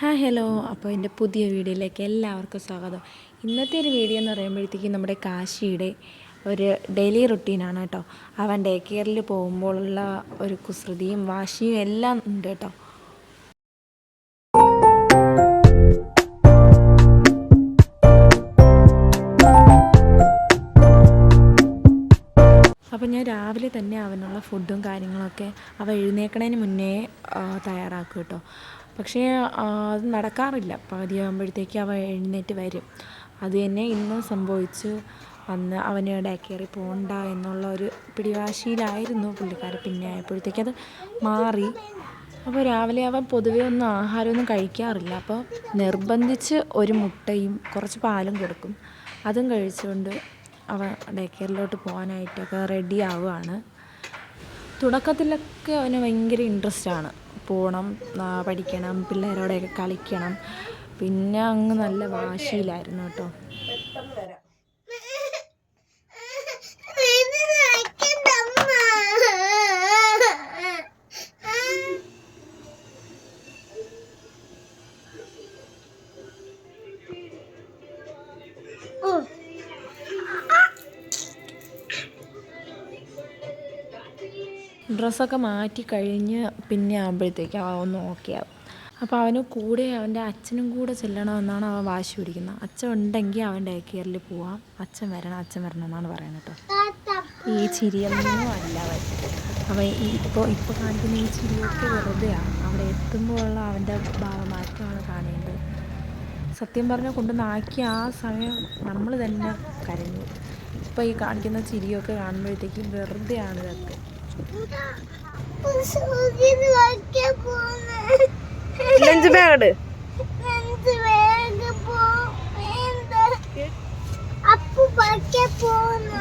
Hi hello. അപ്പോൾ എന്റെ പുതിയ വീഡിയോയിലേക്ക് എല്ലാവർക്കും സ്വാഗതം. ഇന്നത്തെ ഒരു വീഡിയോ എന്ന് പറയുമ്പോഴത്തേക്കും നമ്മുടെ കാശിയുടെ ഒരു ഡെയിലി റുട്ടീനാണ് കേട്ടോ. അവൻ ഡേ കെയറിൽ പോകുമ്പോഴുള്ള ഒരു കുസൃതിയും വാശിയും എല്ലാം ഉണ്ട് കേട്ടോ. അപ്പോൾ ഞാൻ രാവിലെ തന്നെ അവനുള്ള ഫുഡും കാര്യങ്ങളൊക്കെ അവ എഴുന്നേക്കണതിന് മുന്നേ തയ്യാറാക്കും കേട്ടോ പക്ഷേ അത് നടക്കാറില്ല. പകുതിയാകുമ്പോഴത്തേക്ക് അവ എഴുന്നേറ്റ് വരും. അത് തന്നെ ഇന്ന് സംഭവിച്ചു. അന്ന് അവന് ഡേ കെയറിൽ പോകണ്ട എന്നുള്ള ഒരു പിടിവാശിയിലായിരുന്നു പുള്ളിക്കാരൻ പിന്നെ ആയപ്പോഴത്തേക്ക് അത് മാറി. അപ്പോൾ രാവിലെ അവൻ പൊതുവേ ഒന്നും ആഹാരമൊന്നും കഴിക്കാറില്ല. അപ്പോൾ നിർബന്ധിച്ച് ഒരു മുട്ടയും കുറച്ച് പാലും കൊടുക്കും. അതും കഴിച്ചുകൊണ്ട് അവൻ ഡേ കെയറിലോട്ട് പോകാനായിട്ടൊക്കെ റെഡി ആവുകയാണ്. തുടക്കത്തിലൊക്കെ അവന് ഭയങ്കര ഇൻട്രസ്റ്റ് ആണ്. പോകണം പഠിക്കണം പിള്ളേരോടെയൊക്കെ കളിക്കണം. പിന്നെ അങ്ങ് നല്ല വാശിയിലായിരുന്നു കേട്ടോ. ഡ്രസ്സൊക്കെ മാറ്റി കഴിഞ്ഞ് പിന്നെ ആകുമ്പോഴത്തേക്ക് അവൻ ഓക്കെ ആവും. അപ്പോൾ അവന് കൂടെ അവന്റെ അച്ഛനും കൂടെ ചെല്ലണമെന്നാണ് അവൻ വാശി പിടിക്കുന്നത്. അച്ഛൻ ഉണ്ടെങ്കിൽ അവൻ ഡേ കെയറിൽ പോവാം. അച്ഛൻ വരണം അച്ഛൻ വരണം എന്നാണ് പറയുന്നത് കേട്ടോ ഈ ചിരിയൊന്നും അല്ല അവൻ അവൻ ഇപ്പോൾ ഇപ്പോൾ കാണിക്കുന്ന ഈ ചിരിയൊക്കെ വെറുതെയാണ് അവിടെ എത്തുമ്പോഴുള്ള അവന്റെ ഭാവമാറ്റമാണ് കാണേണ്ടത്. സത്യം പറഞ്ഞാൽ കൊണ്ടുവന്നാക്കിയ ആ സമയം നമ്മൾ തന്നെ കരഞ്ഞു. ഇപ്പോൾ ഈ കാണിക്കുന്ന ചിരിയൊക്കെ കാണുമ്പോഴത്തേക്കും വെറുതെയാണ് ഇതൊക്കെ. ലഞ്ച് ബാഗ് പഠിക്കാൻ പോന്ന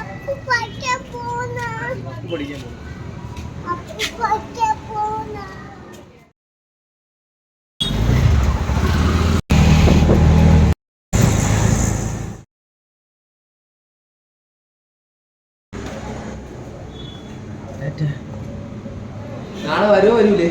അപ്പു പഠിക്കാൻ പോന്ന അപ്പു പഠിക്കാൻ പോന്ന നാളെ വരുമോ വരൂലേ?